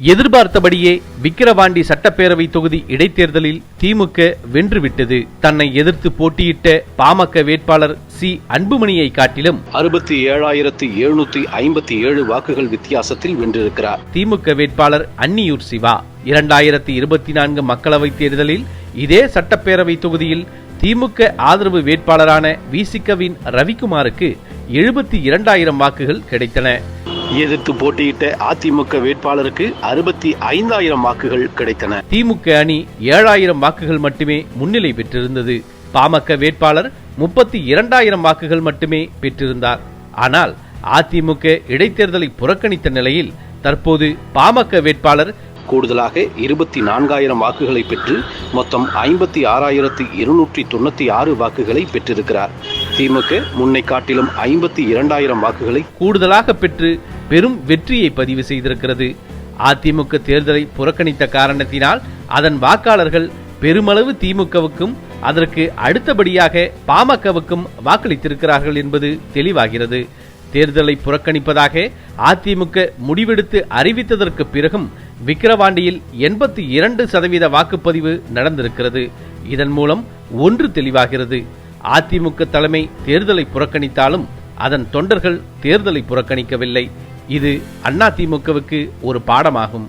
எதிர்பார்த்தபடியே விக்கிரவாண்டி சட்டப்பேரவை தொகுதி இடைத்தேர்தலில் திமுக வென்றுவிட்டது. தன்னை எதிர்த்து போட்டியிட்ட பாமக வேட்பாளர் சி. அன்புமணியை காட்டிலும் அறுபத்தி ஏழாயிரத்தி எழுநூத்தி ஐம்பத்தி ஏழு வாக்குகள் வித்தியாசத்தில் வென்றிருக்கிறார். திமுக வேட்பாளர் அன்னியூர் சிவா. இரண்டாயிரத்தி இருபத்தி நான்கு மக்களவைத் தேர்தலில் இதே சட்டப்பேரவை தொகுதியில் திமுக ஆதரவு வேட்பாளரான விசிகவின் ரவிக்குமாருக்கு எழுபத்தி இரண்டாயிரம் வாக்குகள் கிடைத்தன. எதிர்த்து போட்டியிட்ட அதிமுக வேட்பாளருக்கு அறுபத்தி ஐந்தாயிரம் வாக்குகள் கிடைத்தன. திமுக அணி ஏழாயிரம் வாக்குகள் மட்டுமே முன்னிலை பெற்றிருந்தது. பாமக வேட்பாளர் முப்பத்தி இரண்டாயிரம் வாக்குகள் மட்டுமே பெற்றிருந்தார். ஆனால் அதிமுக இடைத்தேர்தலை புறக்கணித்த நிலையில் தற்போது பாமக வேட்பாளர் கூடுதலாக இருபத்தி நான்காயிரம் வாக்குகளை பெற்று மொத்தம் ஐம்பத்தி ஆறாயிரத்தி இருநூற்றி தொண்ணூத்தி ஆறு வாக்குகளை பெற்றிருக்கிறார். திமுக முன்னை காட்டிலும் ஐம்பத்தி இரண்டாயிரம் வாக்குகளை கூடுதலாக பெற்று பெரும் வெற்றியை பதிவு செய்திருக்கிறது. அதிமுக தேர்தலை புறக்கணித்த காரணத்தினால் அதன் வாக்காளர்கள் பெருமளவு திமுகவுக்கும் அதற்கு அடுத்தபடியாக பாமகவுக்கும் வாக்களித்திருக்கிறார்கள் என்பது தெளிவாகிறது. தேர்தலை புறக்கணிப்பதாக அதிமுக முடிவெடுத்து அறிவித்ததற்கு பிறகும் விக்கிரவாண்டியில் எண்பத்தி இரண்டு சதவீத வாக்குப்பதிவு நடந்திருக்கிறது. இதன் மூலம் ஒன்று தெளிவாகிறது. அதிமுக தலைமை தேர்தலை புறக்கணித்தாலும் அதன் தொண்டர்கள் தேர்தலை புறக்கணிக்கவில்லை. இது அதிமுகவுக்கு ஒரு பாடமாகும்.